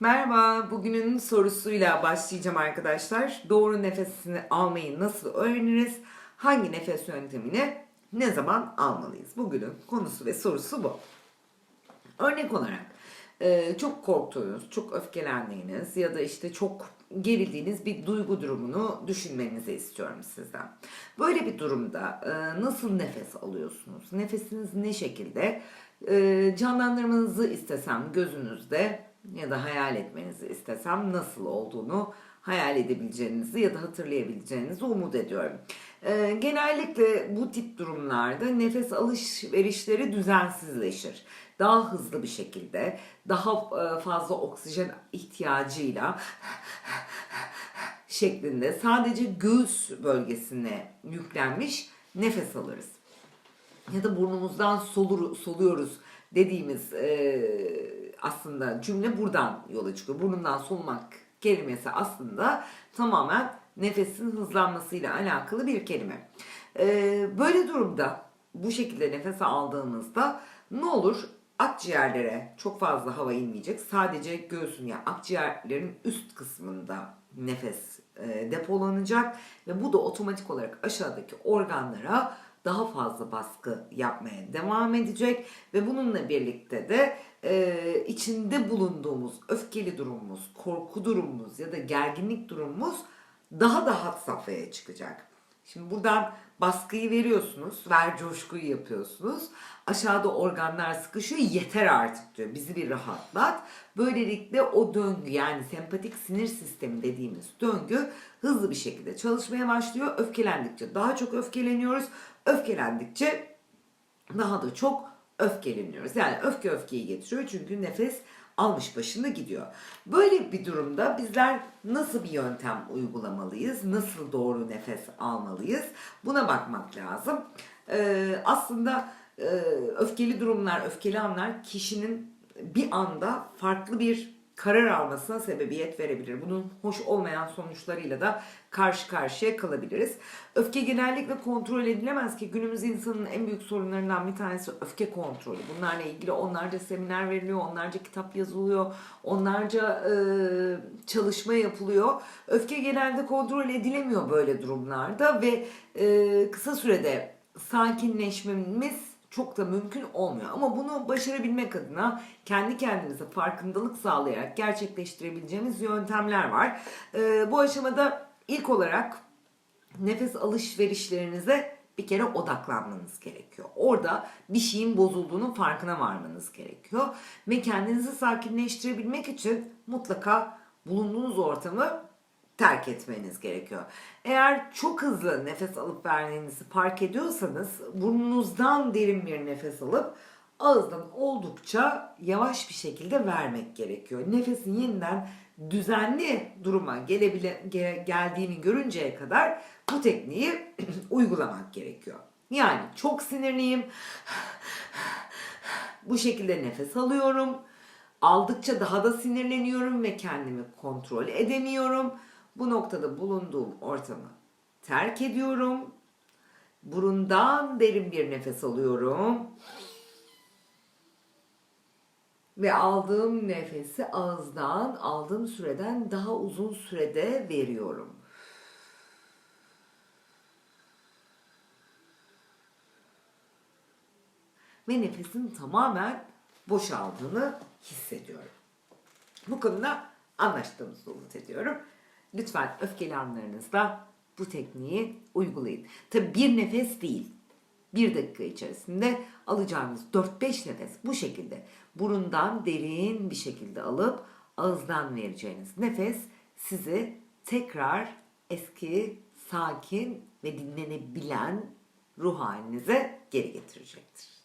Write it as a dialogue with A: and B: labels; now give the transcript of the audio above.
A: Merhaba, bugünün sorusuyla başlayacağım arkadaşlar. Doğru nefesini almayı nasıl öğreniriz? Hangi nefes yöntemini ne zaman almalıyız? Bugünün konusu ve sorusu bu. Örnek olarak e, çok korktuğunuz, çok öfkelendiğiniz ya da işte çok gerildiğiniz bir duygu durumunu düşünmenizi istiyorum sizden. Böyle bir durumda e, nasıl nefes alıyorsunuz? Nefesiniz ne şekilde? E, Canlandırmanızı istesem gözünüzde ya da hayal etmenizi istesem nasıl olduğunu hayal edebileceğinizi ya da hatırlayabileceğinizi umut ediyorum. Ee, genellikle bu tip durumlarda nefes alışverişleri düzensizleşir. Daha hızlı bir şekilde, daha e, fazla oksijen ihtiyacıyla şeklinde sadece göğüs bölgesine yüklenmiş nefes alırız ya da burnumuzdan solur, soluyoruz dediğimiz e, aslında cümle buradan yola çıkıyor. Burnundan solumak kelimesi aslında tamamen nefesin hızlanmasıyla alakalı bir kelime. E, böyle durumda bu şekilde nefes aldığımızda ne olur? Akciğerlere çok fazla hava inmeyecek. Sadece göğsün yani akciğerlerin üst kısmında nefes e, depolanacak ve bu da otomatik olarak aşağıdaki organlara daha fazla baskı yapmaya devam edecek ve bununla birlikte de e, içinde bulunduğumuz öfkeli durumumuz, korku durumumuz ya da gerginlik durumumuz daha da had safhaya çıkacak. Şimdi buradan baskıyı veriyorsunuz, ver coşkuyu yapıyorsunuz. Aşağıda organlar sıkışıyor, yeter artık diyor. Bizi bir rahatlat. Böylelikle o döngü yani sempatik sinir sistemi dediğimiz döngü hızlı bir şekilde çalışmaya başlıyor. Öfkelendikçe daha çok öfkeleniyoruz. Öfkelendikçe daha da çok öfkeleniyoruz. Yani öfke öfkeyi getiriyor çünkü nefes almış başında gidiyor. Böyle bir durumda bizler nasıl bir yöntem uygulamalıyız? Nasıl doğru nefes almalıyız? Buna bakmak lazım. Ee, aslında e, öfkeli durumlar, öfkeli anlar kişinin bir anda farklı bir karar almasına sebebiyet verebilir. Bunun hoş olmayan sonuçlarıyla da karşı karşıya kalabiliriz. Öfke genellikle kontrol edilemez ki günümüz insanın en büyük sorunlarından bir tanesi öfke kontrolü. Bunlarla ilgili onlarca seminer veriliyor, onlarca kitap yazılıyor, onlarca e, çalışma yapılıyor. Öfke genelde kontrol edilemiyor böyle durumlarda ve e, kısa sürede sakinleşmemiz çok da mümkün olmuyor. Ama bunu başarabilmek adına kendi kendimize farkındalık sağlayarak gerçekleştirebileceğimiz yöntemler var. Ee, bu aşamada ilk olarak nefes alışverişlerinize bir kere odaklanmanız gerekiyor. Orada bir şeyin bozulduğunun farkına varmanız gerekiyor. Ve kendinizi sakinleştirebilmek için mutlaka bulunduğunuz ortamı terk etmeniz gerekiyor. Eğer çok hızlı nefes alıp verdiğinizi fark ediyorsanız burnunuzdan derin bir nefes alıp ağızdan oldukça yavaş bir şekilde vermek gerekiyor. Nefesin yeniden düzenli duruma gelebile, gel, geldiğini görünceye kadar bu tekniği uygulamak gerekiyor. Yani çok sinirliyim. Bu şekilde nefes alıyorum. Aldıkça daha da sinirleniyorum ve kendimi kontrol edemiyorum. Bu noktada bulunduğum ortamı terk ediyorum. Burundan derin bir nefes alıyorum. Ve aldığım nefesi ağızdan aldığım süreden daha uzun sürede veriyorum. Ve nefesin tamamen boşaldığını hissediyorum. Bu konuda anlaştığımızı umut ediyorum. Lütfen öfkeli anlarınızda bu tekniği uygulayın. Tabi bir nefes değil. Bir dakika içerisinde alacağınız 4-5 nefes bu şekilde burundan derin bir şekilde alıp ağızdan vereceğiniz nefes sizi tekrar eski, sakin ve dinlenebilen ruh halinize geri getirecektir.